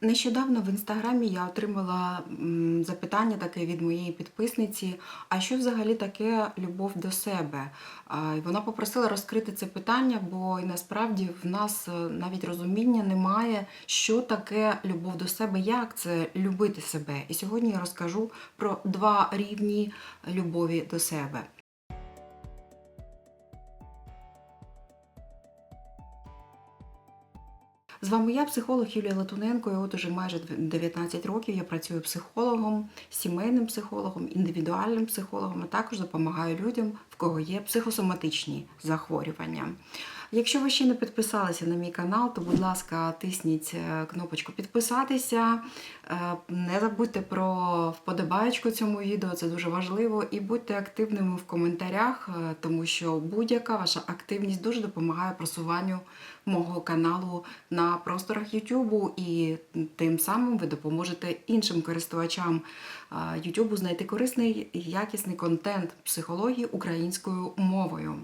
Нещодавно в інстаграмі я отримала запитання таке від моєї підписниці: а що взагалі таке любов до себе? Вона попросила розкрити це питання, бо і насправді в нас е, навіть розуміння немає, що таке любов до себе, як це любити себе. І сьогодні я розкажу про два рівні любові до себе. З вами я, психолог Юлія Латуненко. І от уже майже 19 років я працюю психологом, сімейним психологом, індивідуальним психологом, а також допомагаю людям, в кого є психосоматичні захворювання. Якщо ви ще не підписалися на мій канал, то будь ласка, тисніть е, кнопочку підписатися. Е, Не забудьте про вподобаєчку цьому відео, це дуже важливо. І будьте активними в коментарях, е, тому що будь-яка ваша активність дуже допомагає просуванню мого каналу на просторах YouTube, і тим самим ви допоможете іншим користувачам YouTube знайти корисний і якісний контент психології українською мовою.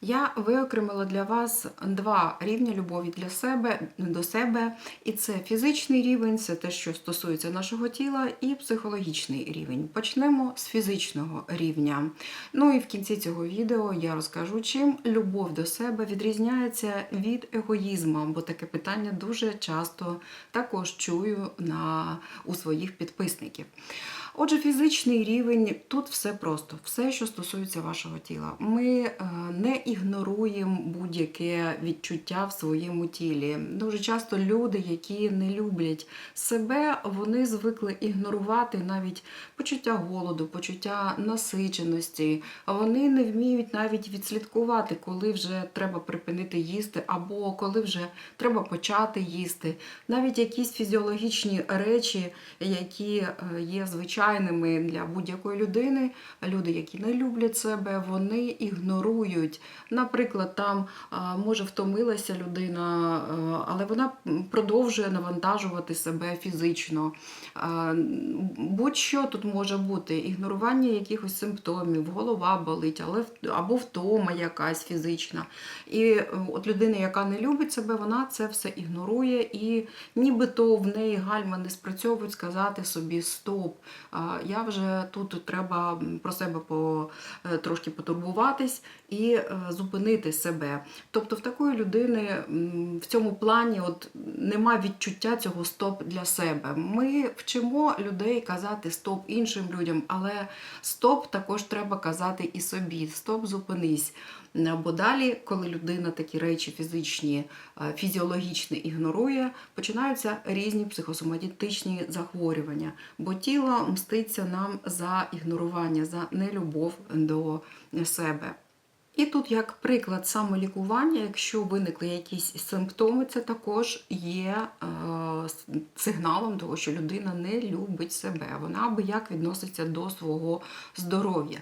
Я виокремила для вас два рівні любові для себе до себе, і це фізичний рівень, це те, що стосується нашого тіла, і психологічний рівень. Почнемо з фізичного рівня. Ну і в кінці цього відео я розкажу, чим любов до себе відрізняється від егоїзму, бо таке питання дуже часто також чую на, у своїх підписників. Отже, фізичний рівень тут все просто, все, що стосується вашого тіла. Ми е, не ігноруємо будь-яке відчуття в своєму тілі. Дуже часто люди, які не люблять себе, вони звикли ігнорувати навіть почуття голоду, почуття насиченості. Вони не вміють навіть відслідкувати, коли вже треба припинити їсти, або коли вже треба почати їсти. Навіть якісь фізіологічні речі, які е, є звичайними для будь-якої людини, люди, які не люблять себе, вони ігнорують. Наприклад, там може втомилася людина, але вона продовжує навантажувати себе фізично. Будь-що тут може бути: ігнорування якихось симптомів, голова болить, але або втома якась фізична. І е, от людина, яка не любить себе, вона це все ігнорує, і нібито в неї гальма не спрацьовують сказати собі стоп. Я вже тут треба про себе по, е, трошки потурбуватись і е, зупинити себе. Тобто в такої людини в цьому плані от нема відчуття цього стоп для себе. Ми вчимо людей казати стоп іншим людям, але стоп також треба казати і собі. Стоп, зупинись. Бо далі, коли людина такі речі фізичні, е, фізіологічні ігнорує, починаються різні психосоматичні захворювання, бо тіло мститься нам за ігнорування, за нелюбов до себе. І тут, як приклад самолікування, якщо виникли якісь симптоми, це також є е, сигналом того, що людина не любить себе. Вона аби як відноситься до свого здоров'я.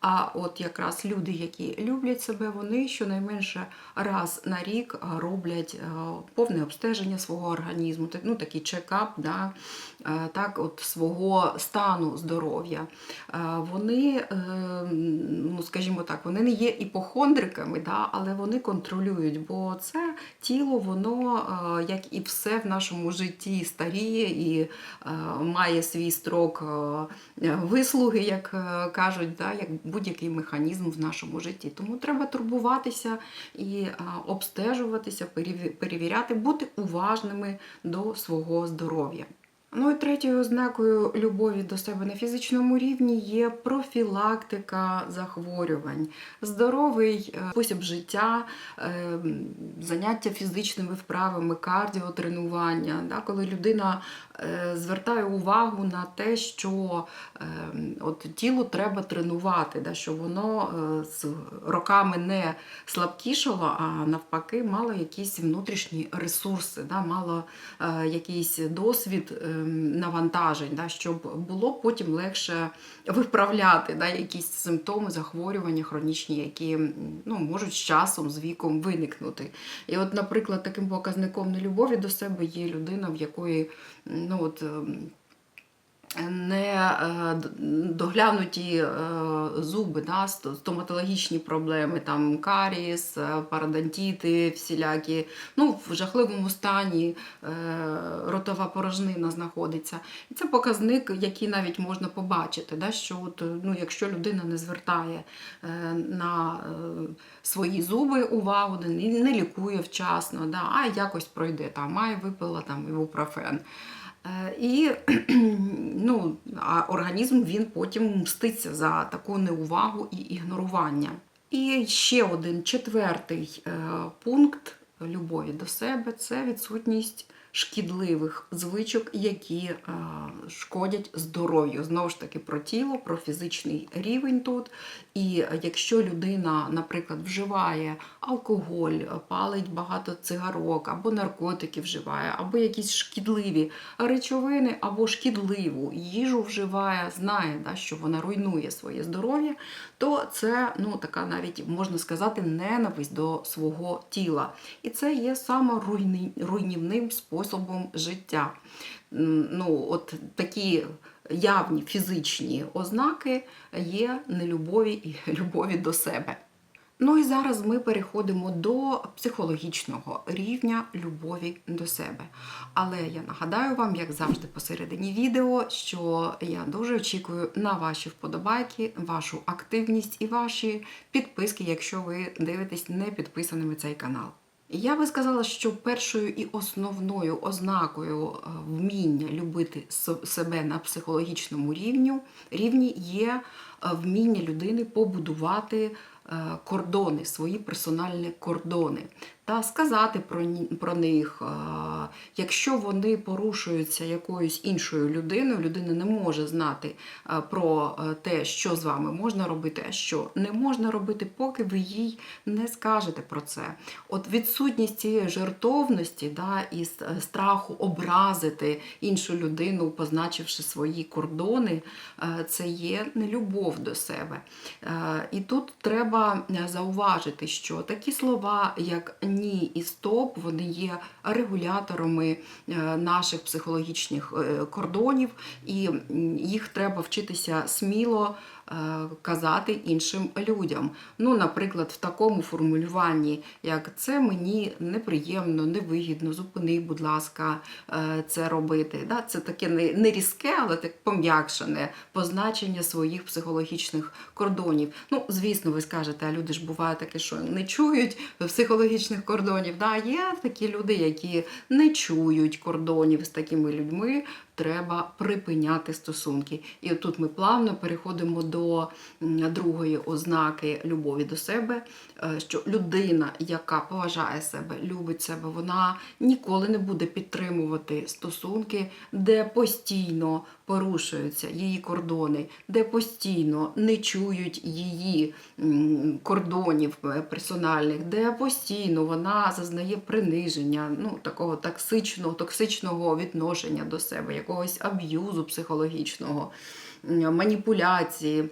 А от якраз люди, які люблять себе, вони щонайменше раз на рік роблять повне обстеження свого організму, ну такий чекап, да, е, так, от свого стану здоров'я. Е, Вони, е, ну скажімо так, вони не є іпохондриками, да, але вони контролюють, бо це тіло, воно, як і все в нашому житті, старіє і має свій строк вислуги, як кажуть, да, як будь-який механізм в нашому житті. Тому треба турбуватися і обстежуватися, перевіряти, бути уважними до свого здоров'я. Ну і третьою ознакою любові до себе на фізичному рівні є профілактика захворювань, здоровий е, спосіб життя, е, заняття фізичними вправами, кардіотренування, коли людина е, звертає увагу на те, що е, от тілу треба тренувати, да, щоб воно е, з роками не слабкішало, а навпаки, мало якісь внутрішні ресурси, да, мало якийсь досвід навантажень, да, щоб було потім легше виправляти да, якісь симптоми захворювання хронічні, які ну, можуть з часом, з віком виникнути. І от, наприклад, таким показником нелюбові до себе є людина, в якої ну, от, ем, не е, доглянуті е, зуби, да, стоматологічні проблеми, там каріс, е, парадонтіти, всілякі, ну, в жахливому стані ротова порожнина знаходиться. І це показник, який навіть можна побачити, да, що от, ну, якщо людина не звертає на свої зуби увагу, не лікує вчасно, да, а якось пройде, там, а й випила там ібупрофен. Е, І ну, а організм він потім мститься за таку неувагу і ігнорування. І ще один четвертий е, пункт любові до себе це відсутність шкідливих звичок, які е, шкодять здоров'ю. Знову ж таки, про тіло, про фізичний рівень тут. І якщо людина, наприклад, вживає алкоголь, палить багато цигарок, або наркотики вживає, або якісь шкідливі речовини, або шкідливу їжу вживає, знає, да, що вона руйнує своє здоров'я, то це ну, така навіть можна сказати ненависть до свого тіла. І це є саме способом життя. Ну, от такі явні фізичні ознаки є нелюбові і любові до себе. Ну і зараз ми переходимо до психологічного рівня любові до себе. Але я нагадаю вам, як завжди, посередині відео, що я дуже очікую на ваші вподобайки, вашу активність і ваші підписки, якщо ви дивитесь не підписаними цей канал. Я би сказала, що першою і основною ознакою е, вміння любити себе на психологічному рівню, рівні є е, вміння людини побудувати е, кордони, свої персональні кордони та сказати про, про них. Якщо вони порушуються якоюсь іншою людиною, людина не може знати про е, те, що з вами можна робити, а що не можна робити, поки ви їй не скажете про це. От відсутність цієї жертовності да, і е, страху образити іншу людину, позначивши свої кордони, е, це є нелюбов до себе. І тут треба зауважити, що такі слова, як ні і стоп, вони є регуляторами е, наших психологічних е, кордонів, і їх треба вчитися сміло казати іншим людям. Ну, наприклад, в такому формулюванні, як це мені неприємно, невигідно, зупини, будь ласка, е, це робити. Це таке не різке, але так пом'якшене позначення своїх психологічних кордонів. Ну, звісно, ви скажете, а люди ж буває таке, що не чують психологічних кордонів. Да? Є такі люди, які не чують кордонів з такими людьми. Треба припиняти стосунки. І тут ми плавно переходимо до другої ознаки любові до себе, е, що людина, яка поважає себе, любить себе, вона ніколи не буде підтримувати стосунки, де постійно порушуються її кордони, де постійно не чують її кордонів е, персональних, де постійно вона зазнає приниження, ну такого токсичного, токсичного відношення до себе, якогось аб'юзу психологічного, маніпуляції.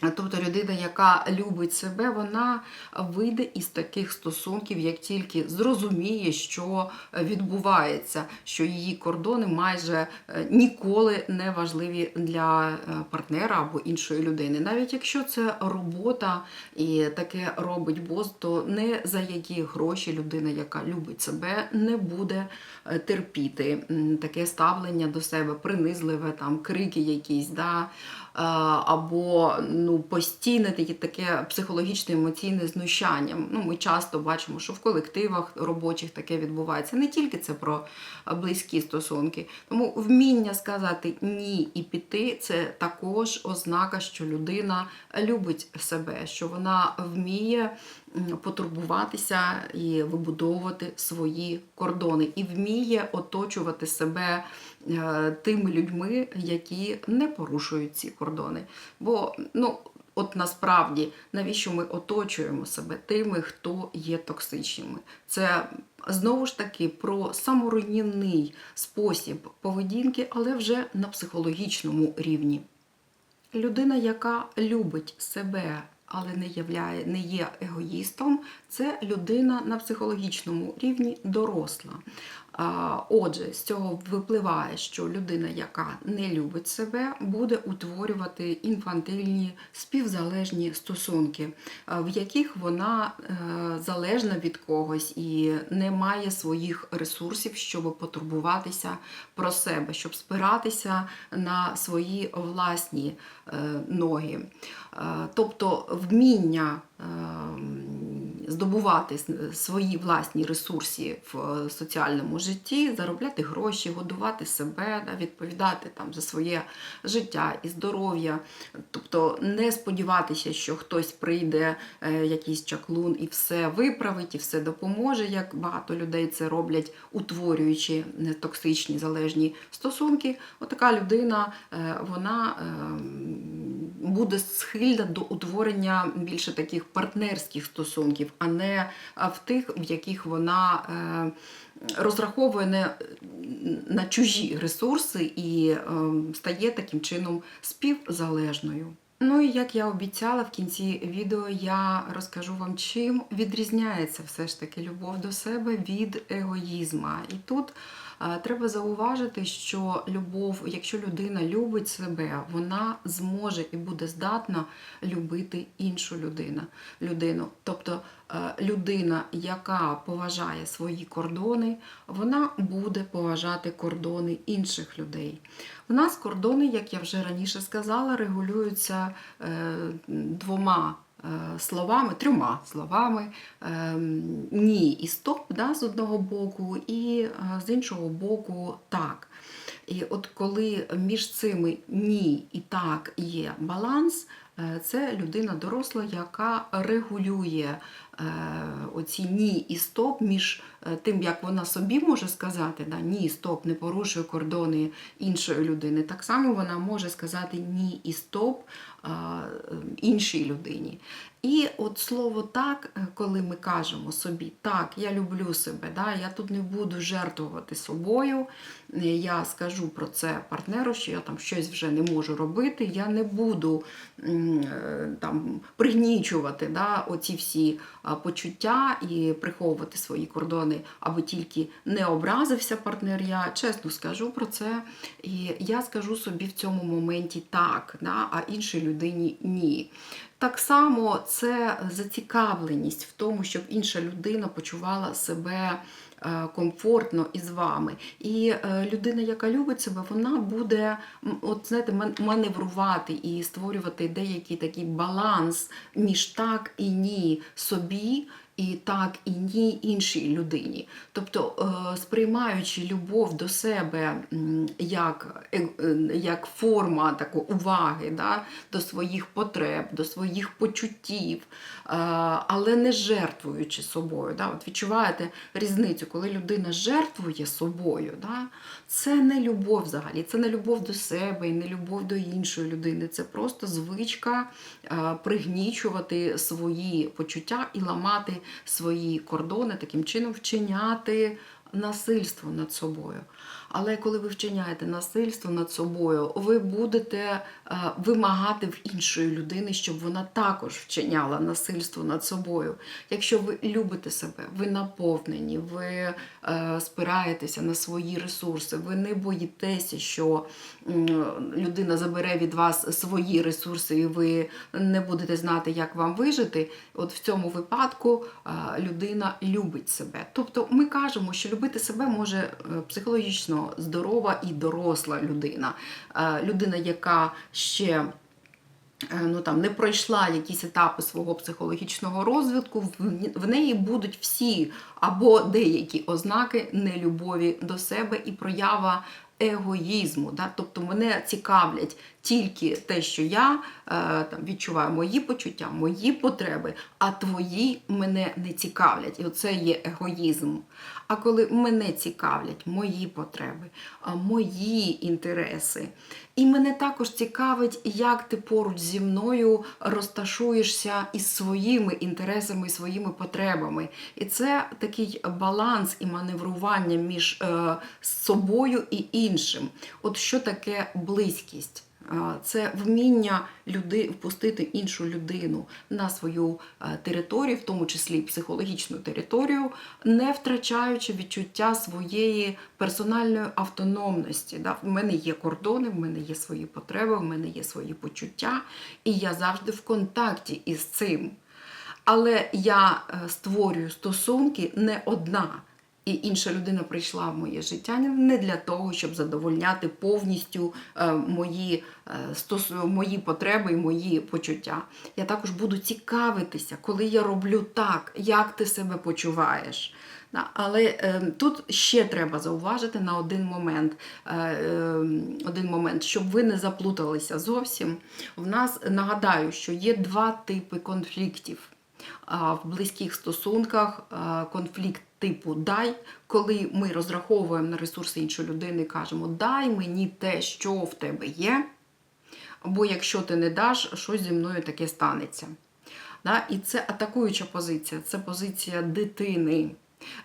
Тобто людина, яка любить себе, вона вийде із таких стосунків, як тільки зрозуміє, що відбувається, що її кордони майже е, ніколи не важливі для е, партнера або іншої людини. Навіть якщо це робота і таке робить бос, то не за які гроші людина, яка любить себе, не буде е, терпіти таке ставлення до себе, принизливе, там крики якісь. Да? Е, або ну, постійне таке, таке психологічне емоційне знущання. Ну, ми часто бачимо, що в колективах робочих таке відбувається. Не тільки це про близькі стосунки. Тому вміння сказати ні і піти це також ознака, що людина любить себе, що вона вміє потурбуватися і вибудовувати свої кордони, і вміє оточувати себе тими людьми, які не порушують ці кордони. Бо ну. От насправді, навіщо ми оточуємо себе тими, хто є токсичними? Це знову ж таки про саморуйнівний спосіб поведінки, але вже на психологічному рівні. Людина, яка любить себе, але не являє, не є егоїстом, це людина на психологічному рівні доросла. Отже, з цього випливає, що людина, яка не любить себе, буде утворювати інфантильні співзалежні стосунки, в яких вона е, залежна від когось і не має своїх ресурсів, щоб потурбуватися про себе, щоб спиратися на свої власні е, ноги. Е, Тобто вміння е, здобувати свої власні ресурси в е, соціальному житті, заробляти гроші, годувати себе, відповідати там за своє життя і здоров'я. Тобто не сподіватися, що хтось прийде, е, якийсь чаклун і все виправить, і все допоможе, як багато людей це роблять, утворюючи е, токсичні залежні стосунки. Отака людина е, вона е, буде схильна до утворення більше таких партнерських стосунків, а не в тих, в яких вона е, розраховує не на чужі ресурси і е, стає таким чином співзалежною. Ну і як я обіцяла, в кінці відео я розкажу вам, чим відрізняється все ж таки любов до себе від егоїзма. І тут треба зауважити, що любов, якщо людина любить себе, вона зможе і буде здатна любити іншу людину. людину. Тобто е, людина, яка поважає свої кордони, вона буде поважати кордони інших людей. У нас кордони, як я вже раніше сказала, регулюються е, двома словами, трьома словами е, ні і стоп да, з одного боку, і е, з іншого боку так. І от коли між цими ні і так є баланс, е, це людина доросла, яка регулює е, оці ні і стоп між е, тим, як вона собі може сказати, да, ні, стоп, не порушує кордони іншої людини. Так само вона може сказати ні і стоп е, іншій людині. І от слово так, е, коли ми кажемо собі, так, я люблю себе, да, я тут не буду жертвувати собою, я скажу про це партнеру, що я там щось вже не можу робити, я не буду е, там пригнічувати да, оці всі почуття і приховувати свої кордони, аби тільки не образився партнер. Я чесно скажу про це. І я скажу собі в цьому моменті так, да, а іншій людині ні. Так само це зацікавленість в тому, щоб інша людина почувала себе е, комфортно із вами. І е, людина, яка любить себе, вона буде от, знаєте, маневрувати і створювати деякий такий баланс між так і ні собі. І так і ні іншій людині. Тобто, е, сприймаючи любов до себе як, е- е, як форма такої уваги да, до своїх потреб, до своїх почуттів, але не жертвуючи собою. Да. От відчуваєте різницю, коли людина жертвує собою, да, це не любов взагалі, це не любов до себе і не любов до іншої людини. Це просто звичка пригнічувати свої почуття і ламати свої кордони, таким чином вчиняти насильство над собою. Але коли ви вчиняєте насильство над собою, ви будете е, вимагати в іншої людини, щоб вона також вчиняла насильство над собою. Якщо ви любите себе, ви наповнені, ви е, спираєтеся на свої ресурси, ви не боїтеся, що людина забере від вас свої ресурси, і ви не будете знати, як вам вижити. От в цьому випадку е, людина любить себе. Тобто ми кажемо, що любити себе може е, психологічно здорова і доросла людина. Е, Людина, яка ще е, ну, там, не пройшла якісь етапи свого психологічного розвитку, в неї будуть всі або деякі ознаки нелюбові до себе і проява егоїзму. Да? Тобто мене цікавлять тільки те, що я е, там, відчуваю мої почуття, мої потреби, а твої мене не цікавлять. І оце є егоїзм. А коли мене цікавлять мої потреби, мої інтереси, і мене також цікавить, як ти поруч зі мною розташуєшся із своїми інтересами, своїми потребами. І це такий баланс і маневрування між е, собою і іншим. От що таке близькість? Це вміння люди, впустити іншу людину на свою територію, в тому числі психологічну територію, не втрачаючи відчуття своєї персональної автономності. Да? В мене є кордони, в мене є свої потреби, в мене є свої почуття, і я завжди в контакті із цим. Але я е, створюю стосунки не одна. І інша людина прийшла в моє життя не для того, щоб задовольняти повністю е, мої, е, мої потреби і мої почуття. Я також буду цікавитися, коли я роблю так, як ти себе почуваєш. Але е, тут ще треба зауважити на один момент, один момент, щоб ви не заплуталися зовсім. В нас нагадаю, що є два типи конфліктів в близьких стосунках конфлікт типу дай, коли ми розраховуємо на ресурси іншої людини, кажемо дай мені те, що в тебе є, бо якщо ти не даш, щось зі мною таке станеться. І це атакуюча позиція, це позиція дитини.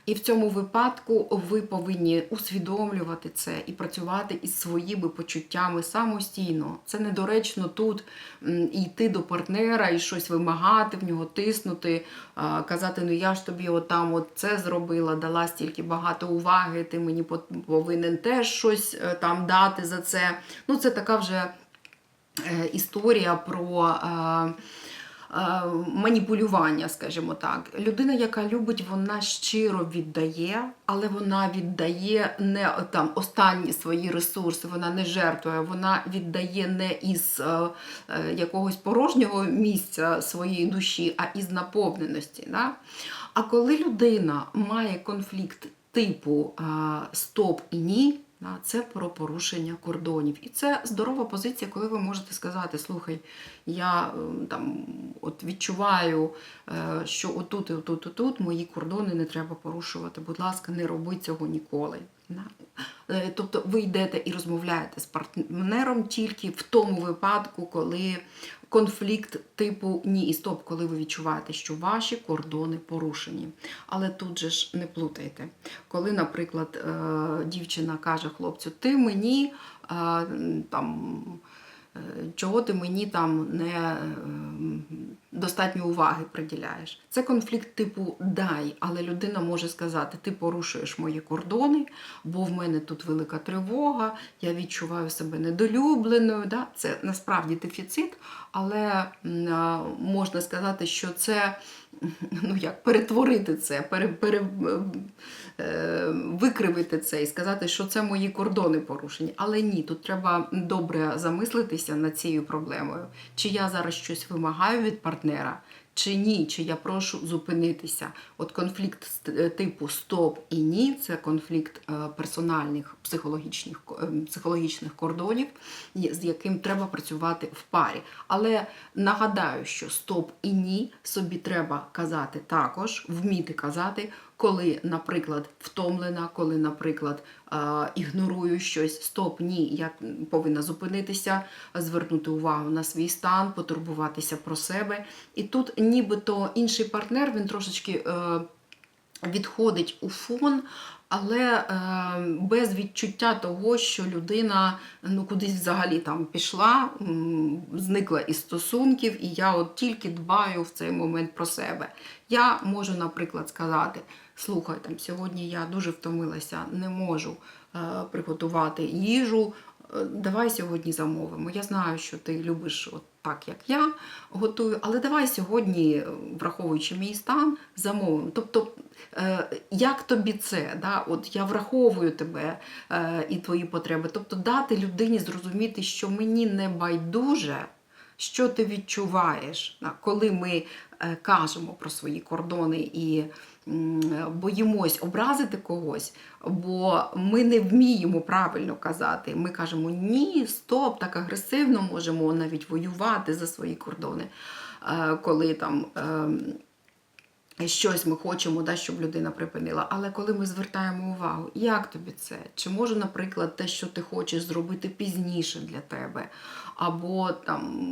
І в цьому випадку ви повинні усвідомлювати це і працювати із своїми почуттями самостійно. Це недоречно тут йти до партнера і щось вимагати, в нього тиснути, казати, ну я ж тобі отам от це зробила, дала стільки багато уваги, ти мені повинен теж щось е, там дати за це. Ну, це така вже е, історія про. Е, Маніпулювання, скажімо так. Людина, яка любить, вона щиро віддає, але вона віддає не там останні свої ресурси, вона не жертвує, вона віддає не із е, е, якогось порожнього місця своєї душі, а із наповненості. Да? А коли людина має конфлікт типу стоп і ні. Це про порушення кордонів. І це здорова позиція, коли ви можете сказати: слухай, я ем, там от відчуваю, е, що отут, і отут, отут мої кордони не треба порушувати. Будь ласка, не роби цього ніколи. Е, Тобто ви йдете і розмовляєте з партнером тільки в тому випадку, коли конфлікт типу ні і стоп, коли ви відчуваєте, що ваші кордони порушені. Але тут же ж не плутайте. Коли, наприклад, е, дівчина каже хлопцю, ти мені е, там. е, Чого ти мені там не достатньо уваги приділяєш? Це конфлікт типу дай, але людина може сказати: ти порушуєш мої кордони, бо в мене тут велика тривога, я відчуваю себе недолюбленою. Да? Це насправді дефіцит, але можна сказати, що це ну як перетворити це, пере, пере, е, викривити це і сказати, що це мої кордони порушені. Але ні, тут треба добре замислитися над цією проблемою. Чи я зараз щось вимагаю від партнера, чи ні, чи я прошу зупинитися. От конфлікт е, типу стоп і ні це конфлікт е, персональних психологічних, е, психологічних кордонів, з яким треба працювати в парі. Але нагадаю, що стоп і ні собі треба казати також, вміти казати, коли, наприклад, втомлена, коли, наприклад, ігнорую щось, стоп, ні, я повинна зупинитися, звернути увагу на свій стан, потурбуватися про себе. І тут нібито інший партнер, він трошечки. е, Відходить у фон, але е, без відчуття того, що людина ну, кудись взагалі там пішла, зникла із стосунків, і я от тільки дбаю в цей момент про себе. Я можу, наприклад, сказати: слухай, там сьогодні я дуже втомилася, не можу е, приготувати їжу. е, Давай сьогодні замовимо. Я знаю, що ти любиш от так, як я готую, але давай сьогодні, е, враховуючи мій стан, замовимо. Тобто, як тобі це? Да? От я враховую тебе і твої потреби. Тобто дати людині зрозуміти, що мені не байдуже, що ти відчуваєш, коли ми кажемо про свої кордони і боїмось образити когось, бо ми не вміємо правильно казати. Ми кажемо ні, стоп, так агресивно можемо навіть воювати за свої кордони, е, коли там. ем, щось ми хочемо, да, щоб людина припинила. Але коли ми звертаємо увагу, як тобі це? Чи може, наприклад, те, що ти хочеш зробити пізніше для тебе? Або там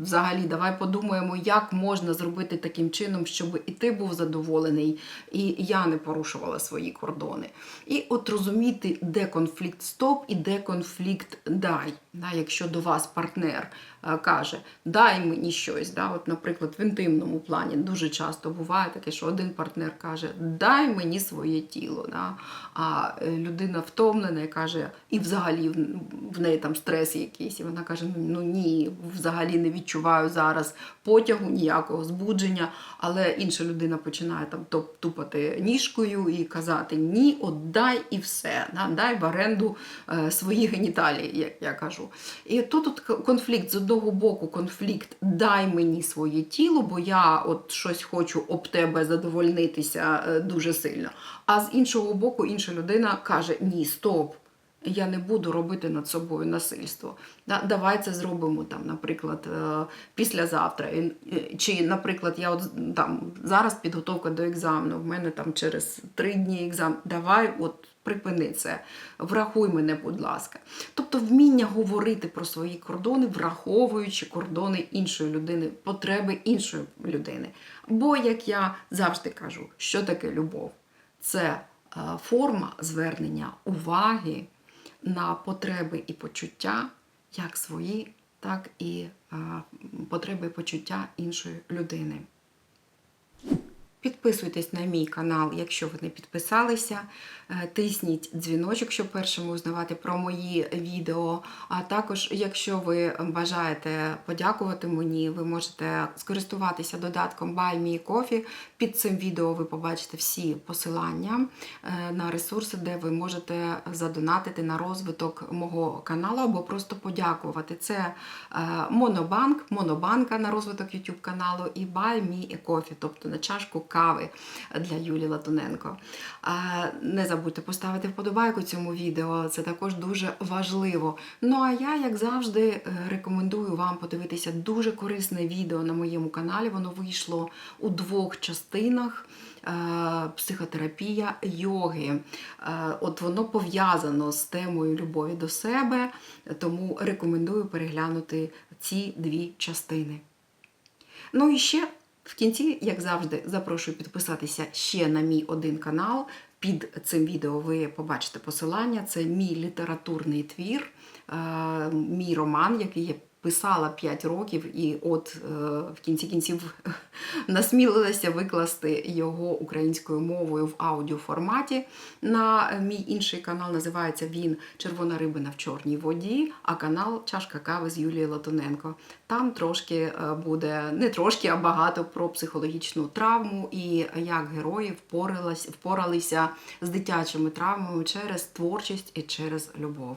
взагалі давай подумаємо, як можна зробити таким чином, щоб і ти був задоволений, і я не порушувала свої кордони. І от розуміти, де конфлікт стоп і де конфлікт дай. Да, якщо до вас партнер е, каже, дай мені щось. Да, от, наприклад, в інтимному плані дуже часто буває таке, що один партнер каже, дай мені своє тіло. Да, а е, людина втомлена і каже, і взагалі в- неї там стрес якийсь, і вона каже: ну ні, взагалі не відчуваю зараз потягу, ніякого збудження. Але інша людина починає там тупати ніжкою і казати ні, от дай і все. Да, дай в оренду е, свої геніталії, як я кажу. І тут от конфлікт з одного боку, конфлікт дай мені своє тіло, бо я от щось хочу об тебе задовольнитися е, дуже сильно. А з іншого боку, інша людина каже: Ні, стоп. Я не буду робити над собою насильство. Да, давай це зробимо там, наприклад, е, післязавтра. Е, Чи, наприклад, я от там зараз підготовка до екзамену. В мене там через три дні екзамен. Давай, от припини це, врахуй мене, будь ласка. Тобто вміння говорити про свої кордони, враховуючи кордони іншої людини, потреби іншої людини. Бо, як я завжди кажу, що таке любов? Це е, форма звернення уваги на потреби і почуття, як свої, так і потреби і почуття іншої людини. Підписуйтесь на мій канал, якщо ви не підписалися. Е, Тисніть дзвіночок, щоб першими узнавати про мої відео. А також, якщо ви бажаєте подякувати мені, ви можете скористуватися додатком Buy Me Coffee. Під цим відео ви побачите всі посилання е, на ресурси, де ви можете задонатити на розвиток мого каналу або просто подякувати. Це е, Монобанк, Монобанка на розвиток YouTube каналу і Buy Me Coffee, тобто на чашку кави для Юлії Латуненко. Не забудьте поставити вподобайку цьому відео, це також дуже важливо. Ну а я, як завжди, е, рекомендую вам подивитися дуже корисне відео на моєму каналі. Воно вийшло у двох частинах. Е, Психотерапія йоги. Е, От воно пов'язано з темою любові до себе, тому рекомендую переглянути ці дві частини. Ну і ще в кінці, як завжди, запрошую підписатися ще на мій один канал. Під цим відео ви побачите посилання. Це мій літературний твір, е, мій роман, який я писала 5 років, і от е, в кінці кінців насмілилася викласти його українською мовою в аудіоформаті. На мій інший канал називається він Червона рибина в чорній воді, а канал Чашка кави з Юлією Латуненко. Там трошки е, буде не трошки, а багато про психологічну травму і як герої впоралися, впоралися з дитячими травмами через творчість і через любов.